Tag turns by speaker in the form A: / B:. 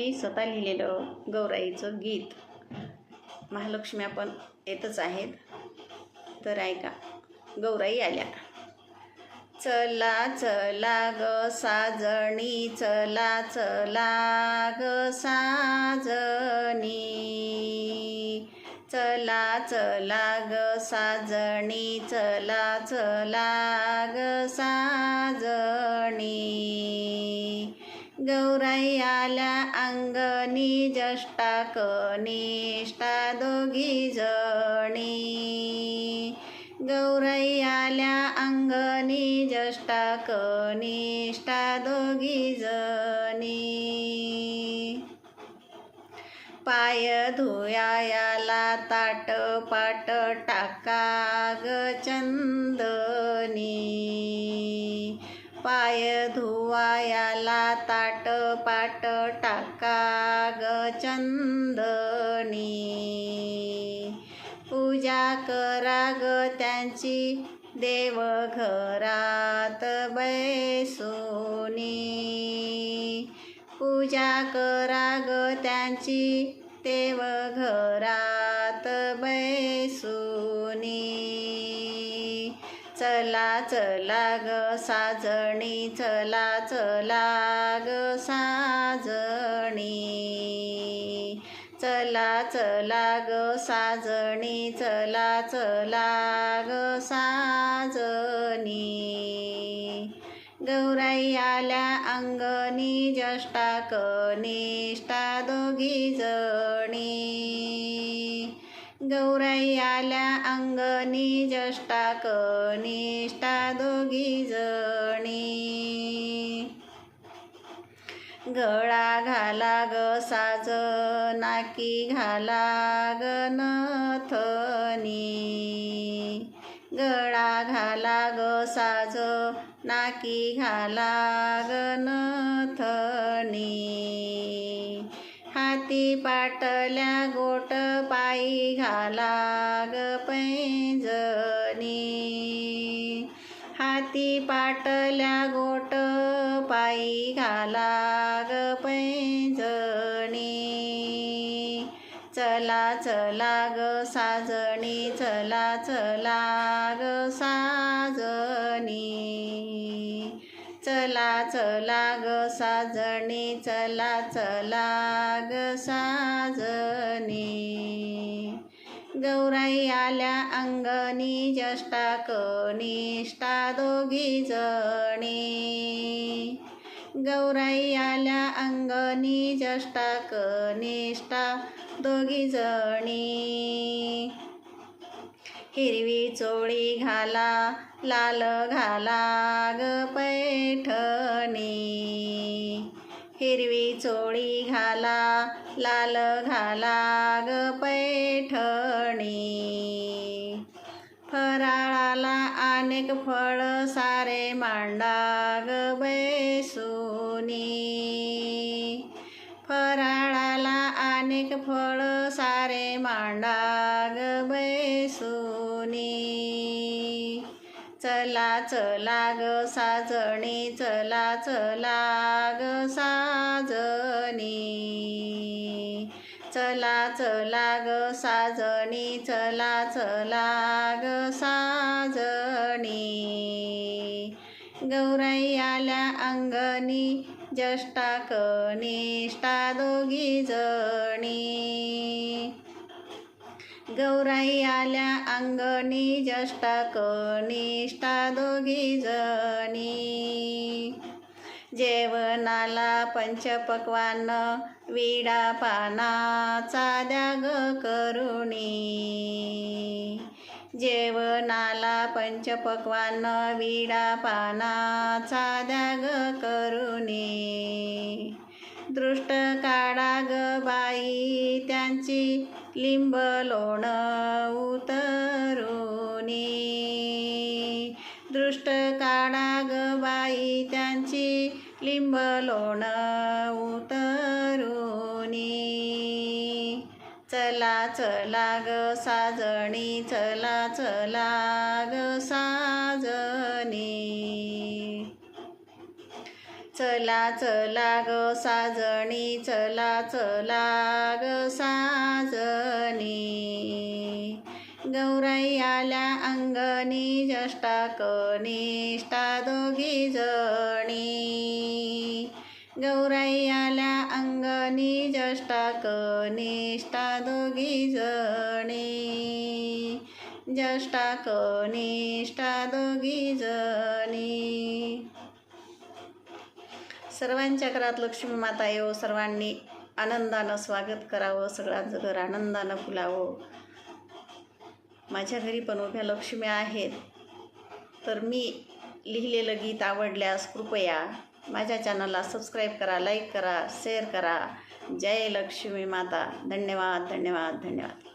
A: मी स्वतः लिहिलेलं गौराईचं गीत. महालक्ष्मी आपण येतच आहेत. तर ऐका गौराई आल्या. चला चला ग साजणी चला चला ग साजणी. चला चला ग साजणी चला चला ग साजणी. गौराई आल्या अंगणी जष्टा कनिष्ठा दोघी जणी. गौराई आल्या अंगणी जष्टा कनिष्ठा दोघी जणी. पाय धुयाला ताट पाट टाका ग चंदनी. पाय धुवायाला ताट पाट टाका ग चंदनी. पूजा करा ग त्यांची देवघरात बैसोनी. पूजा करा ग त्यांची देवघरात बैसोनी. चला चला ग साजणी चला चला ग साजणी. चला चला ग साजणी चला चला ग साजणी. गौराई आल्या अंगणी ज्येष्ठा कनिष्ठा दोघी जणी. गौराई आल्या अंगणी जष्टा कनिष्ठा दोघी जणी. गळा घाला ग साज नाकी घाला ग नथनी. गळा घाला ग साज नाकी घाला ग नथनी. हाती पाटल्या गोट पायी घाला ग पैंजनी हाती पाटल्या गोट पायी घाला ग पैंजणी. चला चला ग साजणी चला चला ग साजणी. चला चला ग साजणी चला चला ग साजणी. गौराई आल्या अंगणी जष्टा कनिष्ठा दोघी जणी. गौराई आल्या अंगणी जष्टा कनिष्ठा दोघी जणी. हिरवी चोळी घाला लाल घाला ग पैठणी. हिरवी चोळी घाला लाल घाला ग पैठणी. फराळाला अनेक फळ सारे मांडा ग बैसुनी. फराळाला अनेक फळ सारे मांडा ग बैसुनी चला चला ग साजणी चला चला ग साजणी. चला चला ग साजणी चला चला ग साजणी. गौराई आल्या अंगणी ज्येष्ठा कनिष्ठा दोघी जणी. गौराई आल्या अंगणी जष्टा कनिष्ठा दोघी जणी. जेवणाला पंचपक्वान विडा पानाचा द्याग करुणी. जेवणाला पंचपक्वान विडा पानाचा द्या ग करुणी. दृष्ट काढा ग बाई त्यांची लिंब लोण उतरुनी. दृष्ट काढा ग बाई त्यांची लिंब लोण उतरुनी. चला चला ग साजणी चला चला ग सा चला चला ग साजणी चला चला ग साजणी. गौराई आल्या अंगणी जष्टा कनिष्ठा दोघी जणी. गौराई आल्या अंगणी जष्टा कनिष्ठा दोघी जणी. जष्टा कनिष्ठा दोघी जणी. सर्वांच्या घरात लक्ष्मी माता येऊ सर्वांनी आनंदानं स्वागत करावं सगळ्यांचं घर आनंदानं फुलावं. माझ्या घरी पण उभ्या लक्ष्मी आहेत. तर मी लिहिलेलं गीत आवडल्यास कृपया माझ्या चॅनलला सबस्क्राईब करा लाईक करा शेअर करा. जय लक्ष्मी माता. धन्यवाद धन्यवाद धन्यवाद.